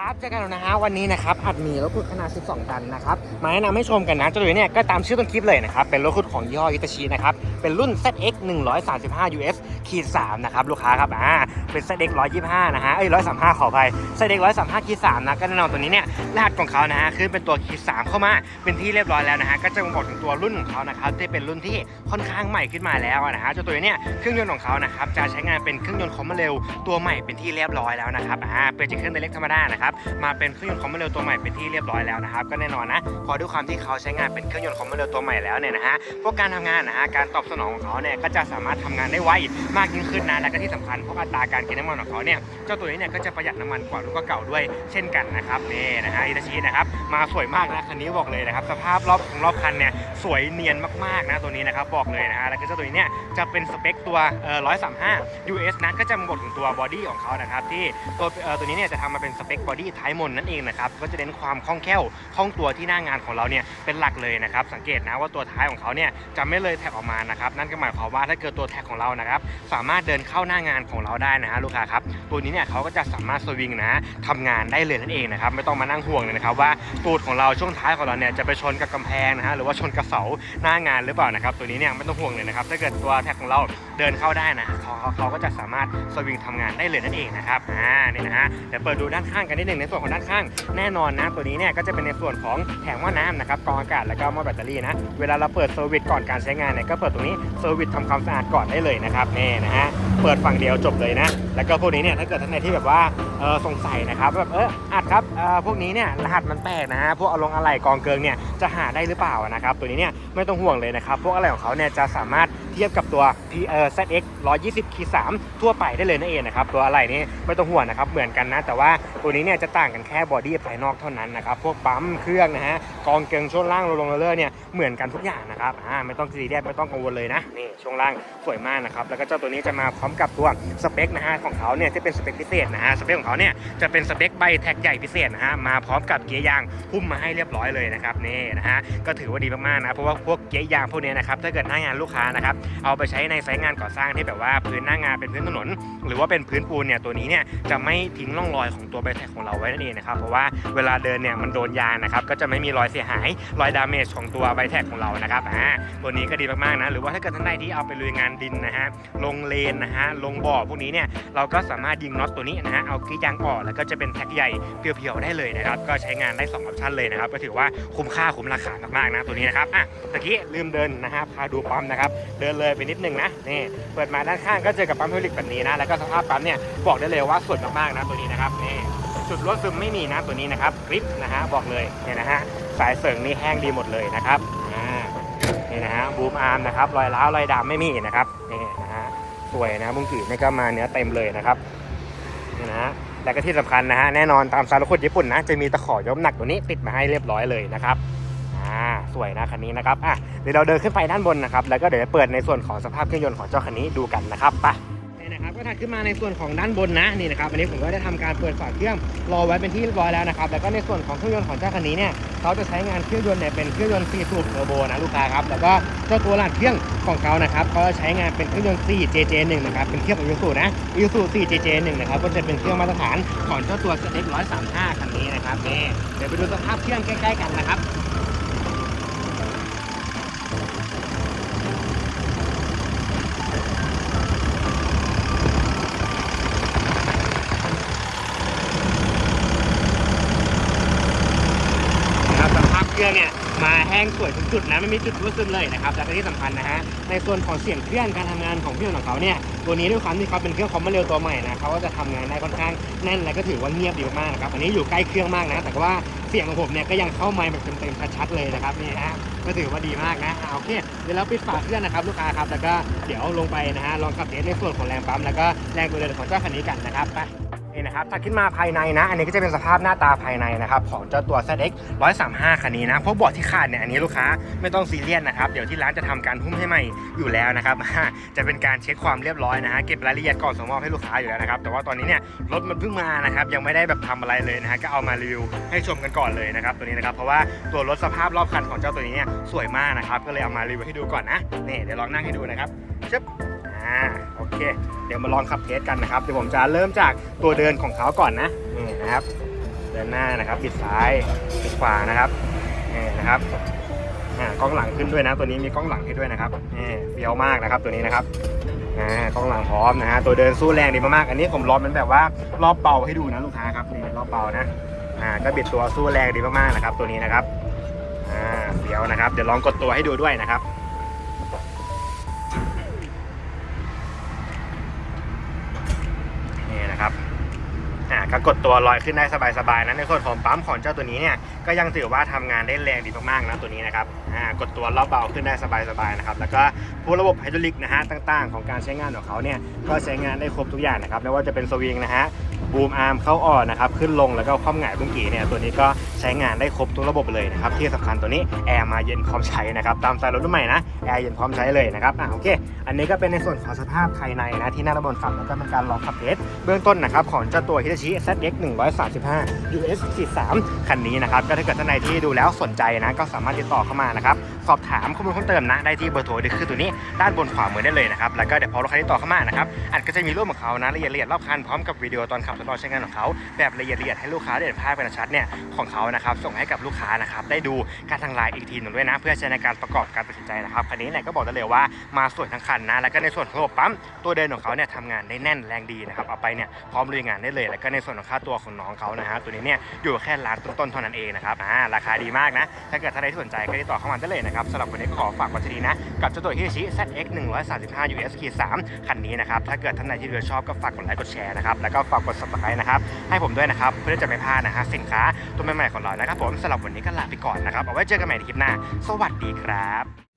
ครับเจอกันแล้วนะฮะวันนี้นะครับอัดมีรถขุดขนาด 12 ตันนะครับมาแนะนำให้ชมกันนะเจ้าตัวนี้เนี่ยก็ตามชื่อต้นคลิปเลยนะครับเป็นรถขุดของยี่ห้ออิตาชินะครับเป็นรุ่น ZX 135 US ขีด3นะครับลูกค้าครับอ่าเป็น ZX 125นะฮะเอ้ย135ขออภัย ZX 135ขีด3นะก็แน่นอนตัวนี้เนี่ยรหัสของเขานะฮะคือเป็นตัวขีด3เข้ามาเป็นที่เรียบร้อยแล้วนะฮะก็จะบอกถึงตัวรุ่นของเขานะครับที่เป็นรุ่นที่ค่อนข้างใหม่ขึ้นมาแล้วนะฮะเจ้าตัวนี้เนี่ยเครื่องยนต์ของเขานะครับจะใช้งานเป็นเครื่องยนต์คอมมาเร็วตัวใหม่เป็นที่เรียบร้อยแล้วนะครับอ่าเปลี่ยนจากเครื่องเล็กธรรมดานะครับมาเป็นเครื่องยนต์คอมมาเร็วตัวใหม่เป็นที่เรียบร้อยแล้วนะครับก็แน่นอนนะพอด้วยความที่เขาใช้งานเป็นเครื่องยนต์คอมมาเร็วตัวใหม่แล้วเนี่ยนะฮะพวกการทำงานนะฮะการตอบสนองของเขาเนี่ยก็จะสามารถทำงานได้ไวมากยิ่งขึ้นนะ และก็ที่สำคัญพวกอัตราการกินน้ำมันของเขาเนี่ย เจ้าตัวนี้เนี่ยก็จะประหยัดน้ำมันกว่ารุ่นเก่าด้วยเช่นกันนะครับนี่นะฮะอิตาชินะครับมาสวยมากนะคันนี้บอกเลยนะครับสภาพรอบของรอบคันเนี่ยสวยเนียนมากๆนะตัวนี้นะครับบอกเลยนะฮะแล้วก็เจ้าตัวนี้เนี่ยจะเป็นสเปคตัวเอ่อ135 US นะก็จะมาบอกถึงตัวบอดี้ของเขานะครับที่ตัวเอ่อตัวนี้เนี่ยจะทำมาเป็นสเปคบอดี้ท้ายมนนั่นเองนะครับก็จะเน้นความคล่องแคล่วคล่องตัวที่หน้างานของเราเนี่ยเป็นหลักเลยนะครับสังเกตนะว่าตัวท้ายของเขาเนี่ยจะไม่เลยแท็กออกมานะครับนั่นก็หมายความว่าถ้าเกิดตัวแท็กของเรานะครับสามารถเดินเข้าหน้างานของเราได้นะฮะลูกค้าครับตัวนี้เนี่ยเขาก็จะสามารถสวิงนะทำงานได้เลยนั่นเองนะครับไม่ต้องมานั่งห่วงเลยนะครับว่าตูดของเราช่วงท้ายของเราเนี่ยจะไปชนกับกำแพงนะฮะหรือว่าชนกับเสาหน้างานหรือเปล่านะครับตัวนี้เนี่ยไม่ต้องห่วงเลยนะครับถ้าเกิดตัวแท็กของเราเดินเข้าได้นะเขาเขาก็จะสามารถสวิงทำงานได้เลยนั่นเองนะครับอ่านี่นะฮะเดี๋ยวเปิดดูด้านข้างกันนิดหนึ่งในส่วนของด้านข้างแน่นอนนะตัวนี้เนี่ยก็จะเป็นในส่วนของแผงหม้อน้ำนะครับกรองอากาศแล้วก็หม้อแบตเตอรี่นะเวลาเราเปิดเซอร์วิสก่อนการใช้งานเนี่ยก็เปิดตรงนี้เซอร์วิสทำความสะอาดก่อนได้เลยนะครับนี่นะฮะ เปิดฝั่งเดียวจบเลยนะ แล้วก็พวกนี้เนี่ยถ้าเกิดท่านใดที่แบบว่าเออสงสัยนะครับแบบเอออัดครับเออพวกนี้เนี่ยรหัสมันแปลกนะฮะพวกเอาลงอะไหล่กองเกิงเนี่ยจะหาได้หรือเปล่านะครับตัวนี้เนี่ยไม่ต้องห่วงเลยนะครับพวกอะไรของเขาเนี่ยจะสามารถ เทียบกับตัว P เอ่อ ZX 120คี3ทั่วไปได้เลยนั่นเองนะครับ ตัวอะไรนี่ไม่ต้องห่วงนะครับ เหมือนกันนะ แต่ว่าตัวนี้เนี่ยจะต่างกันแค่บอดี้ภายนอกเท่านั้นนะครับ พวกปั๊มเครื่องนะฮะ กองเกิงช่วงล่างลงเลอร์เนี่ยเหมือนกันทุกอย่างนะครับ อ่า ไม่ต้องซีเรียสไม่ต้องกังวลเลยนะ นี่ช่วงล่างสวยมากนะครับ แล้วก็เจ้าตัวนี้จะมาพร้อมกับตัวสเปคนะฮะของเขาเนี่ยที่เป็นสเปคพิเศษนะฮะ สเปคของเขาเนี่ยจะเป็นสเปคใบแท็กใหญ่พิเศษนะฮะ มาพร้อมกับเกียร์ยางหุ้มมาให้เรียบร้อยเลยนะครับนี่นะฮะ ก็ถือว่าดีมากๆนะ เพราะว่าพวกเกียร์ยางพวกนี้นะครับ ถ้าเกิดหน้างานลูกค้านะครับเอาไปใช้ในไซต์งานก่อสร้างที่แบบว่าพื้นหน้างานเป็นพื้นถนน หรือว่าเป็นพื้นปูนเนี่ยตัวนี้เนี่ยจะไม่ทิ้งร่องรอยของตัวใบแท็กของเราไว้นั่นเองนะครับเพราะว่าเวลาเดินเนี่ยมันโดนยางนะครับก็จะไม่มีรอยเสียหายรอยดาเมจของตัวใบแท็กของเรานะครับอ่าตัวนี้ก็ดีมากๆนะหรือว่าถ้าเกิดท่านใดที่เอาไปลุยงานดินนะฮะลงเลนนะฮะลงบ่อพวกนี้เนี่ยเราก็สามารถยิงน็อตตัวนี้นะฮะเอากีดยางออกแล้วก็จะเป็นแท็กใหญ่เพียวๆได้เลยนะครับก็ใช้งานได้สองออปชันเลยนะครับก็ถือว่าคุ้มค่าคุ้มราคามากๆนะตัวนี้นะครับอะตะกี้ลืมเดินนะฮะพาดูปั๊มนะครับเดินเลยไปนิดนึงนะนี่เปิดมาด้านข้างก็เจอกับปั๊มเฮลิกแบบนี้นะแล้วก็สภาพปั๊มเนี่ยบอกได้เลยว่าสวยมากๆนะตัวนี้นะครับนี่จุดรั่วซึมไม่มีนะตัวนี้นะครับกริปนะฮะบอกเลยเนี่ยนะฮะสายเสริงนี่แห้งดีหมดเลยนะครับอ่านี่นะฮะบูมอาร์มนะครับรอยร้าวรอยดำไม่มีนะครับนี่นะฮะสวยนะบุ้งกี่นี่ก็มาเนื้อเต็มเลยนะครับนี่นะฮะและก็ที่สำคัญนะฮะแน่นอนตามซาร์คนญี่ปุ่นนะจะมีตะขอยกน้ำหนักตัวนี้ติดมาให้เรียบร้อยเลยนะครับ อ่าสวยนะคันนี้นะครับอะเดี๋ยวเราเดินขึ้นไปด้านบนนะครับแล้วก็เดี๋ยวจะเปิดในส่วนของสภาพเครื่องยนต์ของเจ้าคันนี้ดูกันนะครับไปนี่นะครับก็ถัดขึ้นมาในส่วนของด้านบนนะนี่นะครับอันนี้ผมก็ได้ทำการเปิดฝาเครื่องรอไว้เป็นที่เรียบร้อยแล้วนะครับแล้วก็ในส่วนของเครื่องยนต์ของเจ้าคันนี้เนี่ยเขาจะใช้งานเครื่องยนต์เนี่ยเป็นเครื่องยนต์4สูบเทอร์โบนะลูกค้าครับแล้วก็เจ้าตัวรหัสเครื่องของเขานะครับเขาจะใช้งานเป็นเครื่องยนต์ 4JJ1 นะครับเป็นเครื่องของยูสูนะยูสู 4JJ1 นะครับก็จะเป็นเครื่องมาตรฐานของเจ้าตัว X135 คันนี้นะครับนี่เดี๋ยวไปดูสภาพเครื่องใกล้ ๆ กันนะครับ นะค ครื่องเนี่ยมาแห้งสวยทุกจุดนะไม่มีจุดรั่วซึมเลยนะครับแล้วก็ที่สำคัญนะฮะในส่วนของเสียงเครื่องการทำงานของเครื่องของเขาเนี่ยตัวนี้ด้วยความที่เขาเป็นเครื่องคอมมาเร็วตัวใหม่นะเขาก็จะทำงานได้ค่อนข้างแน่นและก็ถือว่าเงียบดีมากนะครับอันนี้อยู่ใกล้เครื่องมากนะ แต่ว่าเสียงของผมเนี่ยก็ยังเข้าไมค์แบบเต็มๆชัดๆเลยนะครับนี่ฮะก็ถือว่าดีมากนะอ่าโอเคเดี๋ยวเราปิดฝาเครื่องนะครับลูกค้าครับแล้วก็เดี๋ยวลงไปนะฮะลองขับเทสในส่วนของแรงปั๊มแล้วก็แรงตัวเดินของเจ้าคันนี้กันนะครับไป นี่นะครับถัดขึ้นมาภายในนะ อันนี้ก็จะเป็นสภาพหน้าตาภายในนะครับของเจ้าตัว ZX 135 คันนี้นะ เพราะเบาะที่ขาดเนี่ยอันนี้ลูกค้าไม่ต้องซีเรียสนะครับ เดี๋ยวที่ร้านจะทำการหุ้มให้ใหม่อยู่แล้วนะครับ จะเป็นการเช็คความเรียบร้อยนะฮะ เก็บรายละเอียดก่อนส่งมอบให้ลูกค้าอยู่แล้วนะครับ แต่ว่าตอนนี้เนี่ยรถมันเพิ่งมานะครับ ยังไม่ได้แบบทำอะไรเลยนะฮะ ก็เอามารีวิวให้ชมกันก่อนเลยนะครับตัวนี้นะครับ เพราะว่าตัวรถสภาพรอบคันของเจ้าตัวนี้เนี่ยสวยมากนะครับ ก็เลยเอามารีวิวให้ดูก่อนนะ นี่เดี๋ยวลองนั่งให้ดูนะครับชึบ อ่าโอเค เดี๋ยวมาลองขับเทสกันนะครับเดี๋ยวผมจะเริ่มจากตัวเดินของเขาก่อนนะนี่นะครับ เดินหน้านะครับบิดซ้ายบิดขวานะครับนี่นะครับอ่ากล้องหลังขึ้นด้วยนะ ตัวนี้มีกล้องหลังให้ด้วยนะครับนี่เฟี้ยวมากนะครับตัวนี้นะครับอ่ากล้องหลังพร้อมนะฮะตัวเดินสู้แรงดีมากๆอันนี้ผมรอบมันแบบว่ารอบเบาให้ดูนะลูกค้าครับนี่รอบเบานะอ่าก็บิดตัวสู้แรงดีมากๆนะครับ ตัวนี้นะครับอ่าเฟี้ยวนะครับ เดี๋ยวลองกดตัวให้ดูด้วยนะครับ นะครับอ่าก็กดตัวลอยขึ้นได้สบายๆนะในส่วนของปั๊มของเจ้าตัวนี้เนี่ยก็ยังถือว่าทำงานได้แรงดีมากๆนะตัวนี้นะครับอ่ากดตัวรอบเบาขึ้นได้สบายๆนะครับแล้วก็พวกระบบไฮดรอลิกนะฮะต่างๆ ของการใช้งานของเขาเนี่ยก็ใช้งานได้ครบทุกอย่างนะครับไม่ว่าจะเป็นสวิงนะฮะบูมอาร์มเข้าออกนะครับขึ้นลงแล้วก็คว่ำหงายบุ้งกี่เนี่ยตัวนี้ก็ ใช้งานได้ครบทุกระบบเลยนะครับที่สำคัญตัวนี้แอร์มาเย็นพร้อมใช้นะครับตามสไตล์รถรุ่นใหม่นะแอร์เย็นพร้อมใช้เลยนะครับอ่าโอเค อันนี้ก็เป็นในส่วนของสภาพภายในนะที่หน้าระบบฝั่งแล้วก็เป็นการลองขับเทสเบื้องต้นนะครับของเจ้าตัว Hitachi ZX 135 US 43คันนี้นะครับก็ถ้าเกิดท่านใดที่ดูแล้วสนใจนะก็สามารถติดต่อเข้ามานะครับสอบถามข้อมูลเพิ่มเติมนะได้ที่เบอร์โทรที่คือตัวนี้ด้านบนขวามือได้เลยนะครับแล้วก็เดี๋ยวพอลูกค้าติดต่อเข้ามานะครับอันก็จะมีรูปของเขานะละเอียดละเอียดรอบคันพร้อมกับวิดีโอตอนขับทดลองใช้งานของเขาแบบละเอียดละเอียดให้ลูกค้าได้เห็นภาพเป็นชัดเนี่ยของเขานะครับส่งให้กับลูกค้านะครับได้ดูการทางไลน์อีกทีหนึ่งด้วยนะ เพื่อใช้ในการประกอบการตัดสินใจนะครับคันนี้เนี่ยก็บอกได้เลยว่ามาสวยทั้งคันนะแล้วก็ในส่วนของระบบปั๊มตัวเดินของเขาเนี่ยทำงานได้แน่นแรงดีนะครับเอาไปเนี่ยพร้อมลุยงานได้เลย แล้วก็ในส่วนของค่าตัวของน้องเขานะฮะตัวนี้เนี่ยอยู่แค่ล้านต้นๆเท่านั้นเองนะครับอ่าราคาดีมากนะ ถ้าเกิดท่านใดที่สนใจก็ติดต่อเข้ามาได้เลยนะครับสำหรับวันนี้ขอฝากไวัชรีนะกับเจ้าตัว Hitachi ZX 135 US 3คันนี้นะครับถ้าเกิดท่านใดที่ดูชอบก็ฝากกดไลค์กดแชร์นะครับแล้วก็ฝากกด subscribe นะครับให้ผมด้วยนะครับเพื่อจะไม่พลาดนะฮะสินค้าตัวใหม่ๆของเรานะครับผมสำหรับวันนี้ก็ลาไปก่อนนะครับเอาไว้เจอกันใหม่ในคลิปหน้า สวัสดีครับ